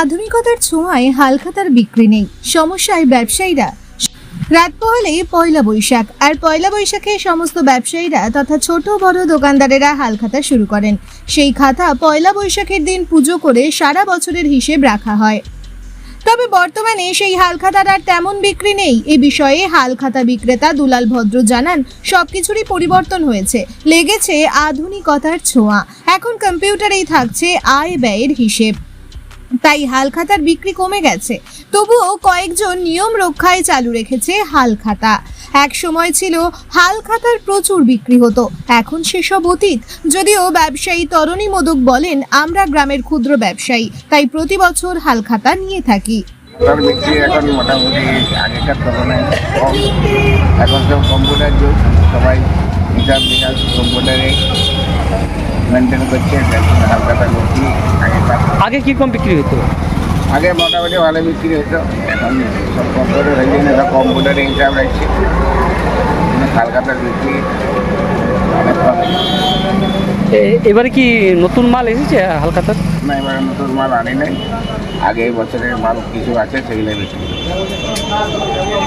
আধুনিকতার ছোঁয়ায় হালখাতার বিক্রি নেই। সমস্যায় ব্যবসায়ীরা রাত পোহালেই পয়লা বৈশাখ। আর পয়লা বৈশাখে সমস্ত ব্যবসায়ীরা তথা ছোট বড় দোকানদারেরা হালখাতা শুরু করেন। সেই খাতা পয়লা বৈশাখের দিন পুজো করে সারা বছরের হিসেব রাখা হয়। তবে বর্তমানে সেই হালখাতার আর তেমন বিক্রি নেই। এ বিষয়ে হালখাতা বিক্রেতা দুলাল ভদ্র জানান, সবকিছুরই পরিবর্তন হয়েছে। লেগেছে আধুনিকতার ছোঁয়া। এখন কম্পিউটারেই থাকছে আয় ব্যয়ের হিসেব। তাই হালখাতার বিক্রি কমে গেছে। তবুও কয়েকজন নিয়ম রক্ষায় চালু রেখেছে হালখাতা এক সময় ছিল হালখাতার প্রচুর বিক্রি হতো, এখন সেসব অতীত। যদিও ব্যবসায়ী তরণী মোদক বলেন, আমরা গ্রামের ক্ষুদ্র ব্যবসায়ী, তাই প্রতি বছর হালখাতা নিয়ে থাকি। মোটামুটি আগেকার তুলনায় এখন সব কম্পিউটার যুগ, সবাই হিসাব কম্পিউটারে মেনটেন করছে বিক্রি আগেকার আগে কীরকম বিক্রি হতো? আগে মোটামুটি ভালো বিক্রি হতো। এখন সব কম্পিউটার হয়ে গেলে সব কম্পিউটারে হিসাব রাখছে। কিন্তু হালকাতার বিক্রি অনেক কম। এবারে কি নতুন মাল এসেছে হালখাতার না এবার নতুন মাল আনি নাই। আগে এই বছরের মাল কিছু আছে সেগুলো বিক্রি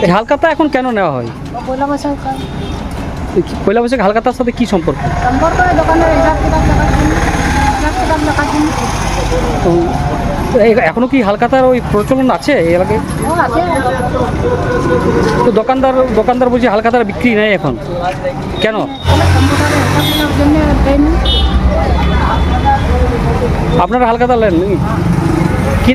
এই হালখাতা এখন কেন নেওয়া হয়? পয়লা বছর কাল পয়লা বৈশাখ হালখাতার সাথে কি সম্পর্ক? সম্পর্ক দোকানের হিসাব কিতাব দেখাচ্ছেন হিসাব কিতাব দেখাচ্ছেন তো এই- এখনও কি হালখাতার ওই প্রচলন আছে এই এলাকায়? তো দোকানদার দোকানদার বলছি হালকাতার বিক্রি নেই এখন। কেন? আপনারা হালকাতার নাকি? কি